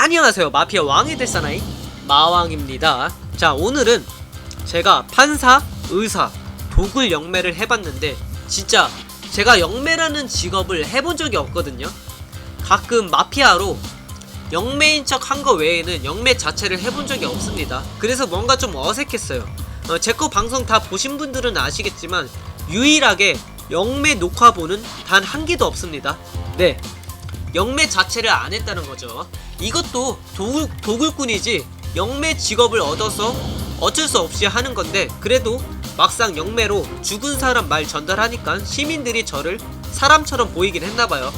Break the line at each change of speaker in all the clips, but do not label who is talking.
안녕하세요. 마피아 왕이 될 사나이 마왕입니다. 자 오늘은 제가 판사, 의사, 도굴 영매를 해봤는데 진짜 제가 영매라는 직업을 해본 적이 없거든요. 가끔 마피아로 영매인 척 한 거 외에는 영매 자체를 해본 적이 없습니다. 그래서 뭔가 좀 어색했어요. 어, 제거 방송 다 보신 분들은 아시겠지만 유일하게 영매 녹화본은 단 한 개도 없습니다. 네 영매 자체를 안 했다는 거죠. 이것도 도굴, 도굴꾼이지 영매 직업을 얻어서 어쩔 수 없이 하는 건데 그래도 막상 영매로 죽은 사람 말 전달하니까 시민들이 저를 사람처럼 보이긴 했나봐요.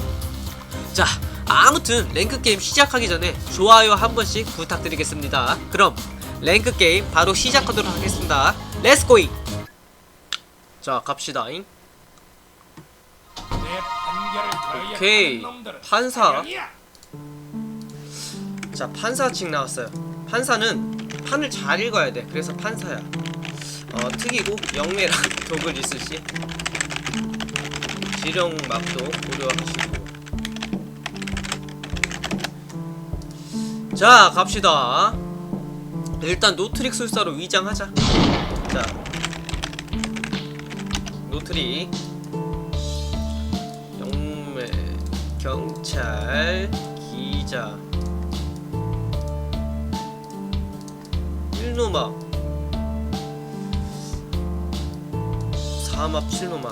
자, 아무튼 랭크 게임 시작하기 전에 좋아요 한 번씩 부탁드리겠습니다. 그럼 랭크 게임 바로 시작하도록 하겠습니다. 렛츠 고잉! 자, 갑시다잉. 오케이. 판사. 자 판사칙 나왔어요. 판사는 판을 잘 읽어야 돼. 그래서 판사야. 어 특이고 영매랑 독을 있을시. 지령막도 고려하시고. 자 갑시다. 일단 노트릭 술사로 위장하자. 자. 노트릭. 영매 경찰 기자 일노마 사합 칠노마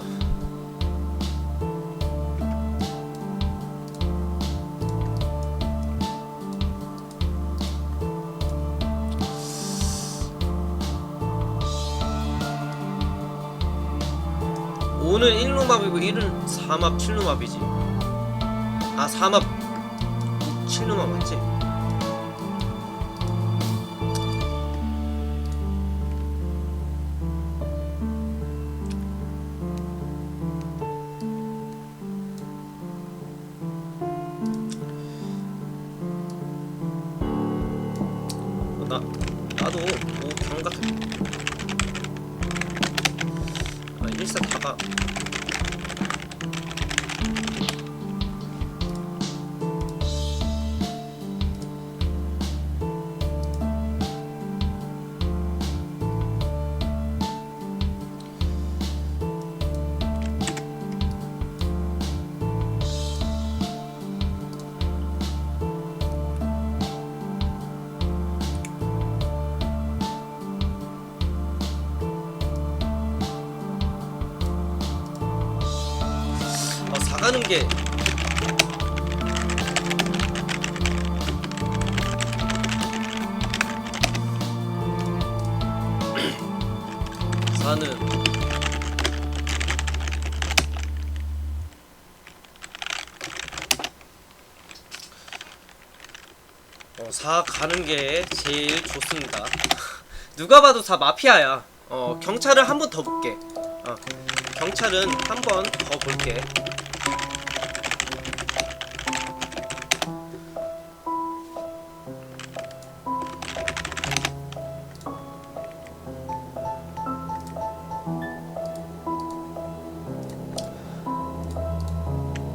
오늘 1노맙이고 1은 3합 7노맙이지. 아 3합 7노맙 맞지? 어, 사 가는 게 제일 좋습니다. 누가 봐도 다 마피아야. 어, 경찰을 한 번 더 볼게. 어, 경찰은 한 번 더 볼게.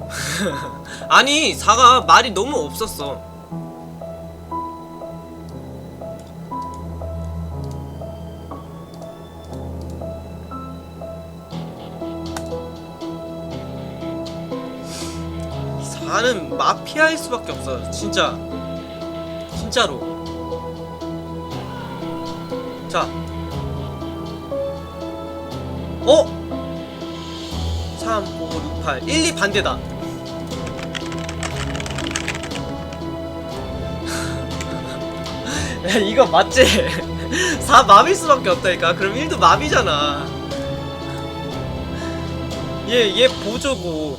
아니, 사가 말이 너무 없었어. 마피아일 수밖에 없어. 진짜. 진짜로. 자. 어? 3, 5, 6, 8 1, 2 반대다. 야 이거 맞지? 4 맘일 수밖에 없다니까. 그럼 1도 맘이잖아. 얘 얘 보조고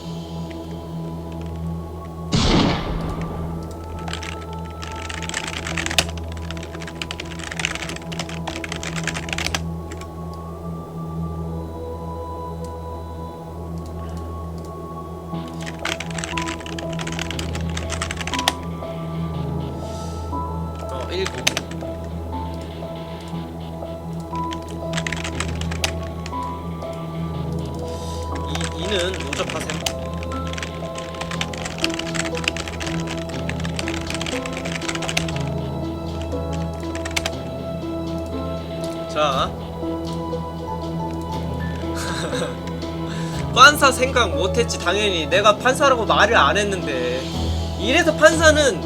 이는 노접하세요. 자. 판사 생각 못했지 당연히 내가 판사라고 말을 안 했는데 이래서 판사는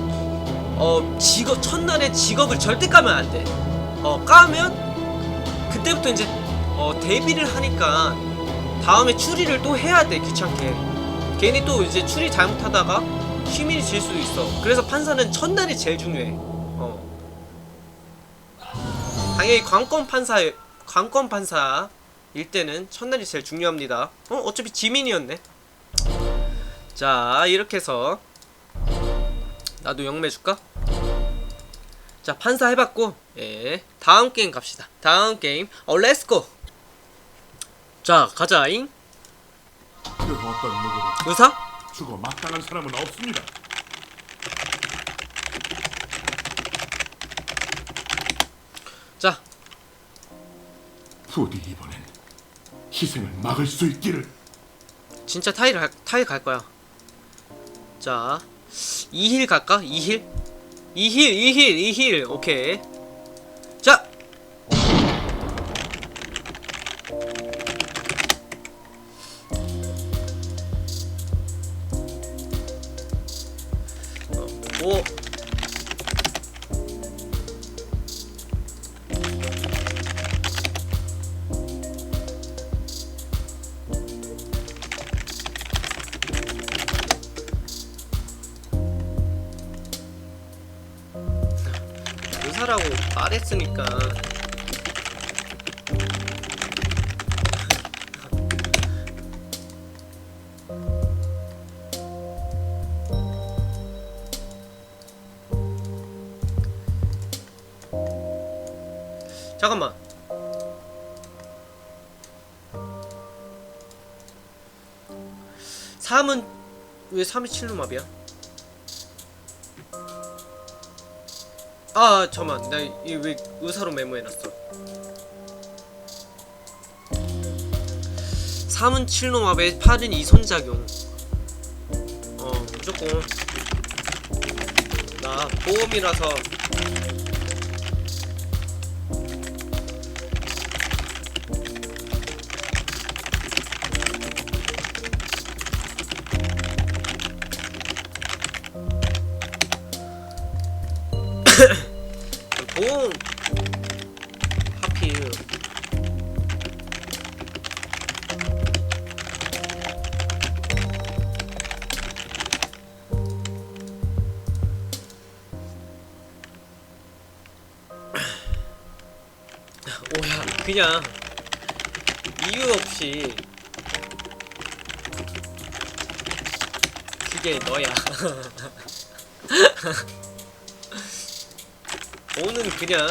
어 직업 첫날에 직업을 절대 까면 안돼어 까면 그때부터 이제 어 데뷔를 하니까 다음에 추리를 또 해야 돼 귀찮게. 괜히 또 이제 추리 잘못하다가 시민이 질 수도 있어. 그래서 판사는 첫날이 제일 중요해. 어. 당연히 관건 판사 관건 판사 일 때는 첫날이 제일 중요합니다. 어 어차피 지민이었네. 자 이렇게 해서 나도 영매 줄까? 자 판사 해봤고 예 다음 게임 갑시다. 다음 게임 어 렛츠고. 자 가자잉
그 어떤 누구도
의사?
죽어 마땅한 사람은 없습니다.
자
부디 이번엔 희생을 막을 수 있기를.
진짜 타일 갈- 타일 갈 거야. 자, 2힐 갈까? 2힐? 2힐, 2힐, 2힐. 오케이. 말했으니까. 잠깐만. 삼은왜 3이 7루맙이야? 아 잠만. 나 이 왜 의사로 메모해놨어? 3은 7노맙에 8은 이손작용. 어 무조건 나 보험이라서 그냥 이유 없이 그게 너야. 오는 그냥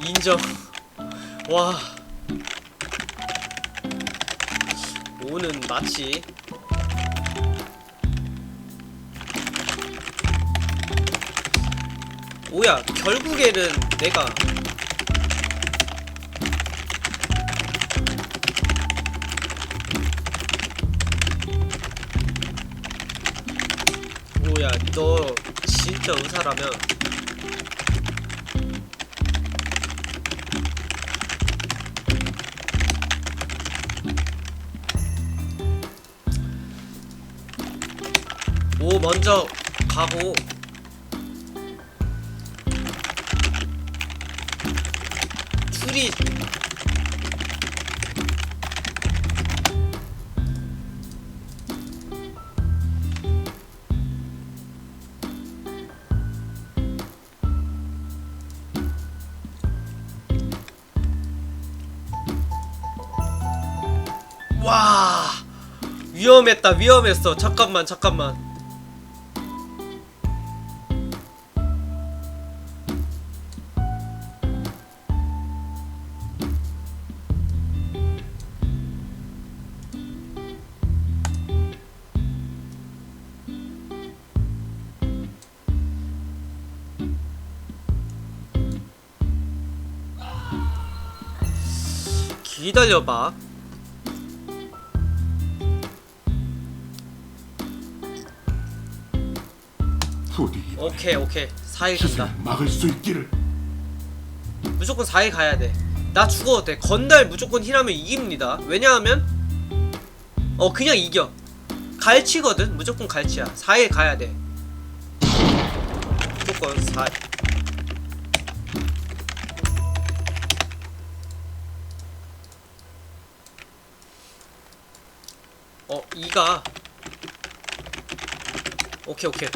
인정. 와 오는 마치. 오야 결국에는 내가. 오야 너 진짜 의사라면 오 먼저 가고. 추리 와 위험했다 위험했어. 잠깐만 잠깐만 기다려봐.
부디
오케이 오케이 4일 간다.
막을 수 있기를.
무조건 4일 가야 돼. 나 죽어도 돼. 건달 무조건 힐하면 이깁니다. 왜냐하면 어 그냥 이겨. 갈치거든. 무조건 갈치야. 4일 가야 돼. 무조건 4일. 어, 2가 오케이, 오케이.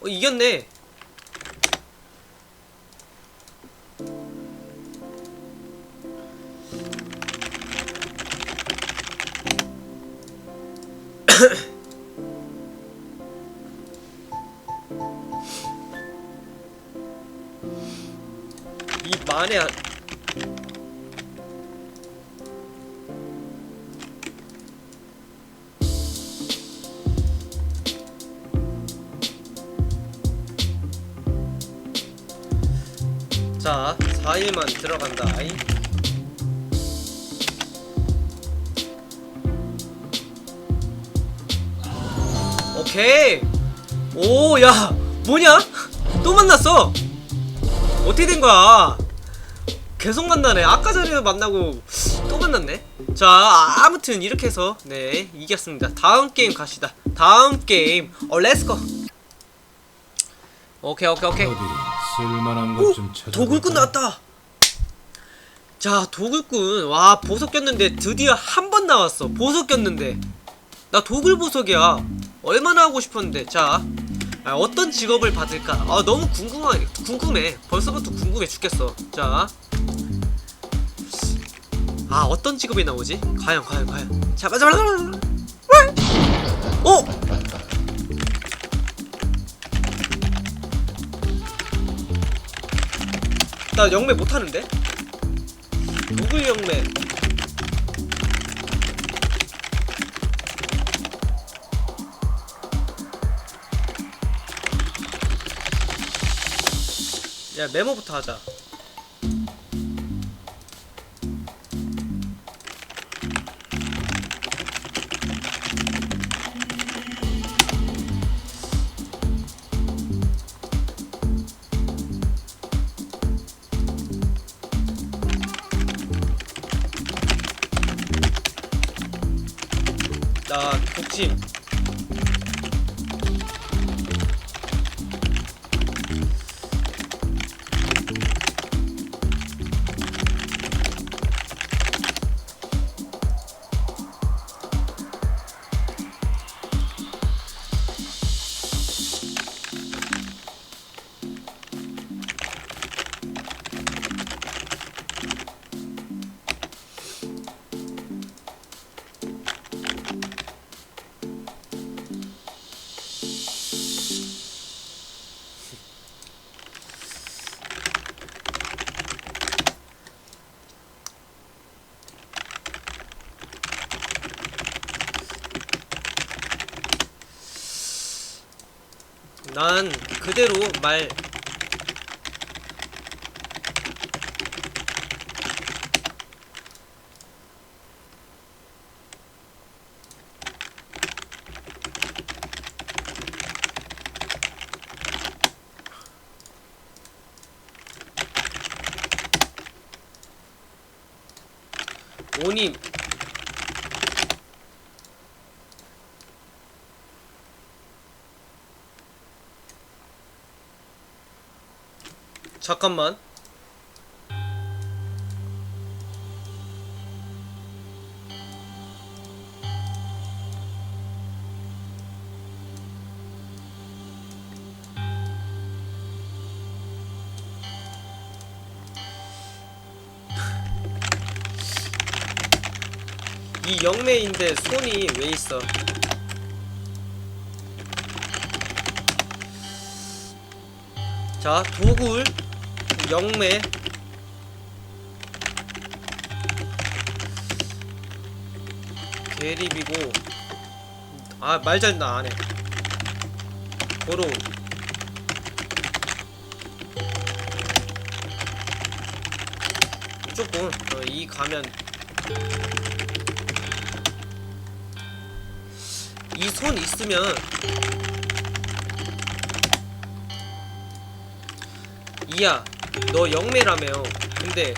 어, 이겼네. 이 만에 들어간다. 아이. 오케이. 오, 야, 뭐냐? 또 만났어. 어떻게 된 거야? 계속 만나네. 아까 전에 만나고 또 만났네. 자, 아, 아무튼 이렇게 해서 네 이겼습니다. 다음 게임 갑시다. 다음 게임. 어, 렛츠고. 오케이, 오케이, 오케이.
쓸만한
오!
것좀 찾아.
도굴꾼 나왔다. 자, 도굴꾼. 와, 보석 꼈는데 드디어 한 번 나왔어. 보석 꼈는데. 나 도굴 보석이야. 얼마나 하고 싶었는데. 자, 아, 어떤 직업을 받을까? 아, 너무 궁금하, 궁금해. 벌써부터 궁금해 죽겠어. 자. 아, 어떤 직업이 나오지? 과연, 과연, 과연. 자, 맞아, 맞아, 맞아. 어? 나 영매 못하는데? 누굴 영매? 야 메모부터 하자 난 그대로 말. 오님 잠깐만. 이 영매인데 손이 왜 있어? 자 도굴 영매. 개립이고. 아 말잘 나 안해. 도로 무조건 어, 이 가면. 이 손 있으면. 이야 너 영매라며. 근데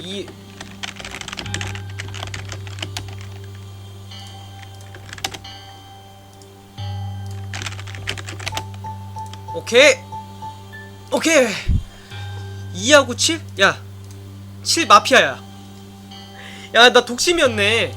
이 오케이. 오케이. 2하고 7? 야, 7 마피아야. 야, 나 독심이었네.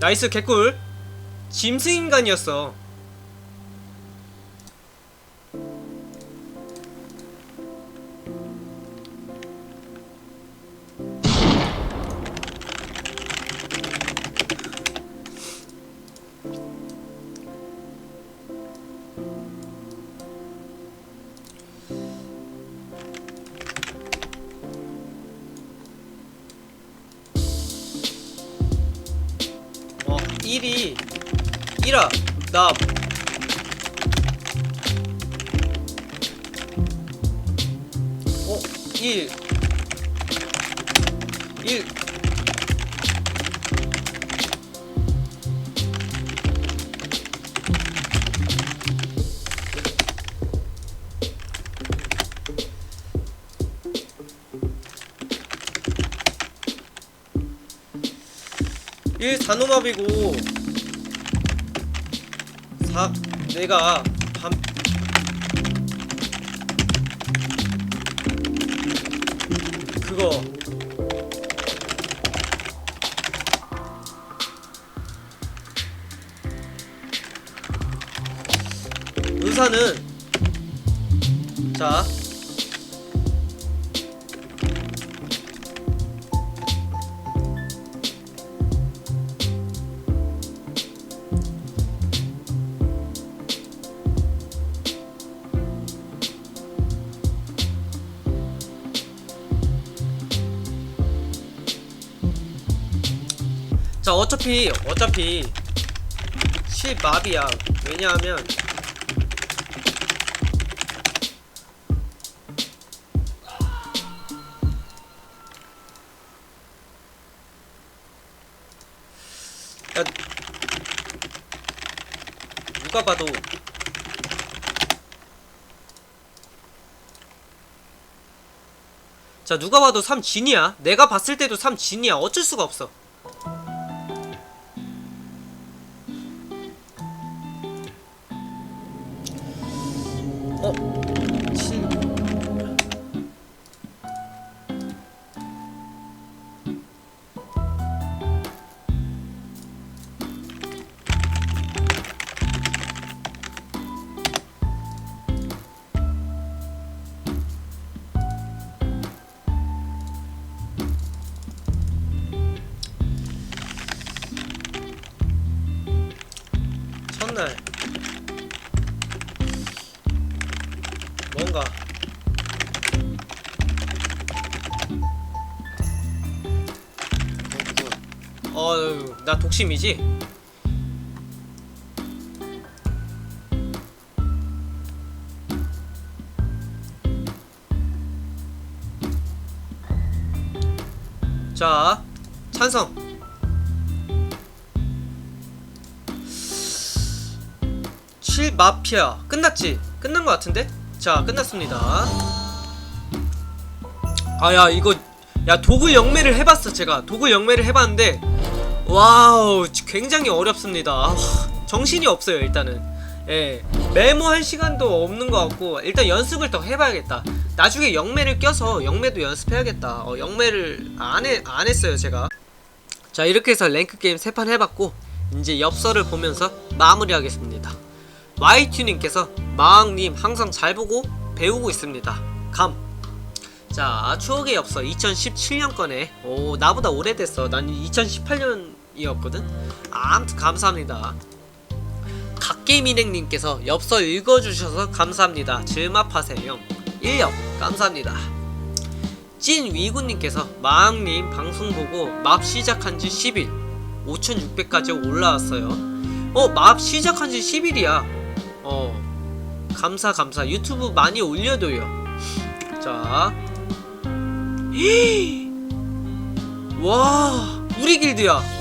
나이스 개꿀. 짐승 인간이었어. 1 단호밥이고 4 내가 밤 그거. 의사는 자 자 어차피 어차피 실마비야. 왜냐하면 야 누가 봐도 자 누가 봐도 3 진이야. 내가 봤을 때도 3 진이야. 어쩔 수가 없어 어? 나 독심이지? 자 찬성 칠 마피아 끝났지? 끝난 것 같은데? 자 끝났습니다 아야 이거 야 도구 영매를 해봤어 제가 도구 영매를 해봤는데 와우 굉장히 어렵습니다 아, 정신이 없어요 일단은 예 메모할 시간도 없는 것 같고 일단 연습을 더 해봐야겠다 나중에 영매를 껴서 영매도 연습해야겠다 어, 영매를 안, 해, 안 했어요 제가 자 이렇게 해서 랭크 게임 세판 해봤고 이제 엽서를 보면서 마무리하겠습니다. YT님께서 마왕님 항상 잘 보고 배우고 있습니다. 감. 자 추억의 엽서 2017년 거네. 오 나보다 오래됐어. 난 2018년 이었거든. 아무튼 감사합니다. 갓게임인행님께서 엽서 읽어주셔서 감사합니다. 즐마파세요. 1력 감사합니다. 찐 위구님께서 마왕님 방송 보고 맵 시작한 지 10일 5600까지 올라왔어요 어맵 시작한 지 10일이야 어 감사 감사 유튜브 많이 올려둬요 자 와, 우리 길드야.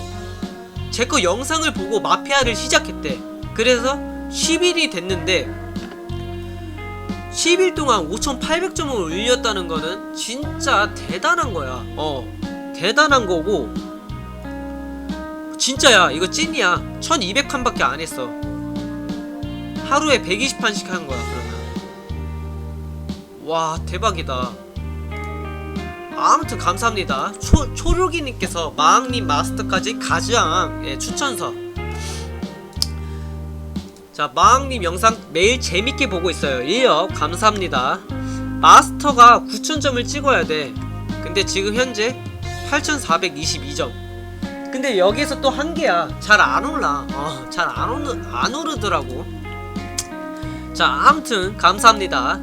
제 거 영상을 보고 마피아를 시작했대. 그래서 10일이 됐는데 10일 동안 5,800점을 올렸다는 거는 진짜 대단한 거야. 어, 대단한 거고 진짜야. 이거 찐이야. 1,200칸밖에 안 했어. 하루에 120판씩 한 거야. 그러면 와 대박이다. 아무튼 감사합니다. 초, 초록이님께서 마왕님 마스터까지 가장 예, 추천서. 자, 마왕님 영상 매일 재밌게 보고 있어요. 1역 감사합니다. 마스터가 9,000점을 찍어야 돼. 근데 지금 현재 8,422점. 근데 여기서 또 한계야. 잘 안 올라. 어, 잘 안 오르, 안 오르더라고. 자, 아무튼 감사합니다.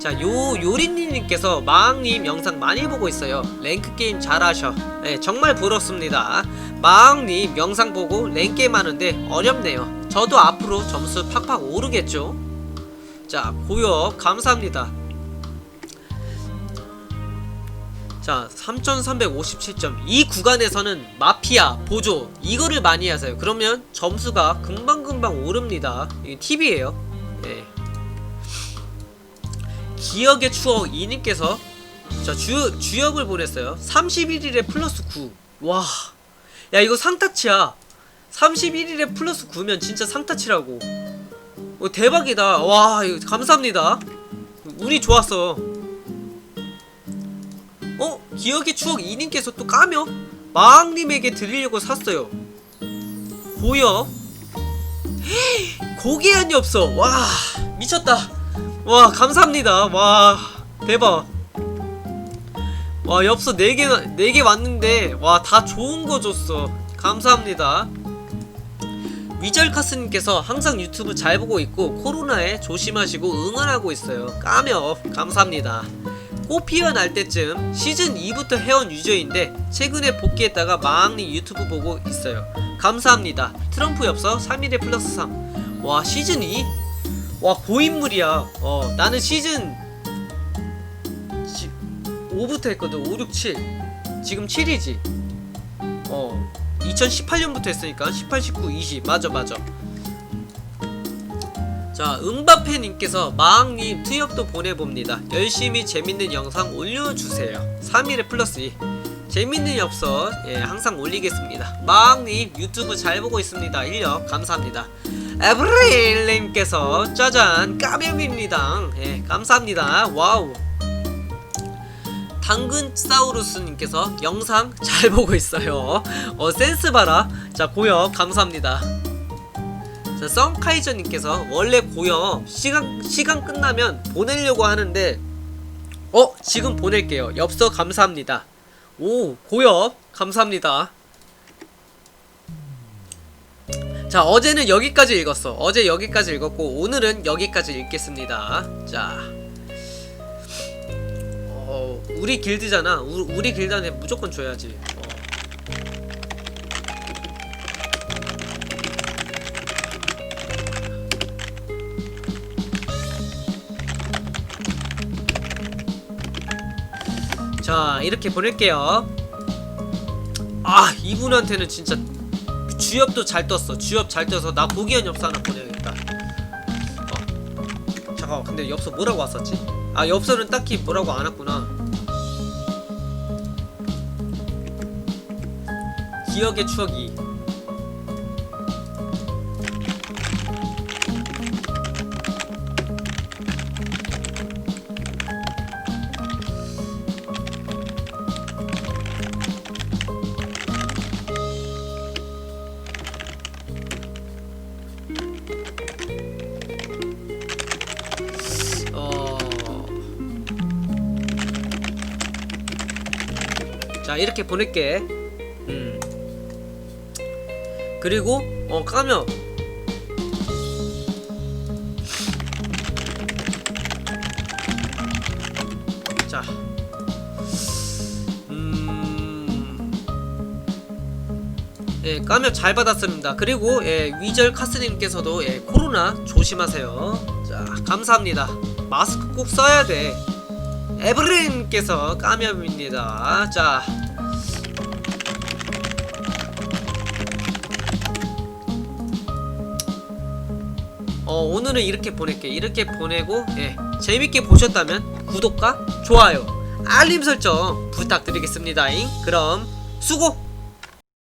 자, 요 요리님께서 마왕님 영상 많이 보고 있어요. 랭크 게임 잘하셔. 네, 정말 부럽습니다. 마왕님 영상 보고 랭크 게임 하는데 어렵네요. 저도 앞으로 점수 팍팍 오르겠죠. 자, 고요 감사합니다. 자, 3357점. 이 구간에서는 마피아, 보조 이거를 많이 하세요. 그러면 점수가 금방금방 오릅니다. 이 팁이에요. 네. 기억의 추억 이님께서 자 주, 주역을 보냈어요. 31일에 플러스 9 와. 야 이거 상타치야. 31일에 플러스 9면 진짜 상타치라고. 어, 대박이다. 와 이거 감사합니다. 운이 좋았어. 어? 기억의 추억 이님께서 또 까며 마왕님에게 드리려고 샀어요. 보여? 고개 한이 없어. 와 미쳤다 와 감사합니다. 와 대박. 와 엽서 4개 4개 왔는데 와 다 좋은 거 줬어. 감사합니다. 위절카스님께서 항상 유튜브 잘 보고 있고 코로나에 조심하시고 응원하고 있어요. 까며 감사합니다. 꽃 피어 날 때쯤 시즌 2부터 해온 유저인데 최근에 복귀했다가 마왕님 유튜브 보고 있어요. 감사합니다. 트럼프 엽서 3일에 플러스 3와 시즌 2? 와 고인물이야. 어 나는 시즌 5부터 했거든. 5, 6, 7 지금 7이지. 어 2018년부터 했으니까 18, 19, 20 맞아 맞아. 자 음바페님께서 마왕님 트엽도 보내봅니다. 열심히 재밌는 영상 올려주세요. 3일에 플러스 2 재밌는 엽서 예 항상 올리겠습니다. 마왕님 유튜브 잘 보고 있습니다. 1력 감사합니다. 에브릴님께서 짜잔 까명입니다 예 감사합니다. 와우. 당근사우루스님께서 영상 잘 보고 있어요. 어 센스 봐라. 자 고역 감사합니다. 자 썬카이저님께서 원래 고역 시간 시간 끝나면 보내려고 하는데 어 지금 보낼게요. 엽서 감사합니다 오 고역 감사합니다. 자 어제는 여기까지 읽었어. 어제 여기까지 읽었고 오늘은 여기까지 읽겠습니다. 자. 어, 우리 길드잖아. 우, 우리 길드한테 무조건 줘야지 자 이렇게 보낼게요 아 이분한테는 진짜 주엽도 잘 떴어. 주엽 잘 떠서 나 고기한 엽서 하나 보내야겠다. 어. 잠깐만, 근데 엽서 뭐라고 왔었지? 아, 엽서는 딱히 뭐라고 안 왔구나. 기억의 추억이. 자 이렇게 보낼게 음 그리고 어 까면 자 음... 예, 까면 잘 받았습니다. 그리고 예, 위절 카스님께서도 예, 코로나 조심하세요. 자, 감사합니다. 마스크 꼭 써야 돼. 에브린님께서 까면입니다. 자, 어, 오늘은 이렇게 보낼게. 이렇게 보내고 예, 재밌게 보셨다면 구독과 좋아요, 알림 설정 부탁드리겠습니다. 그럼 수고.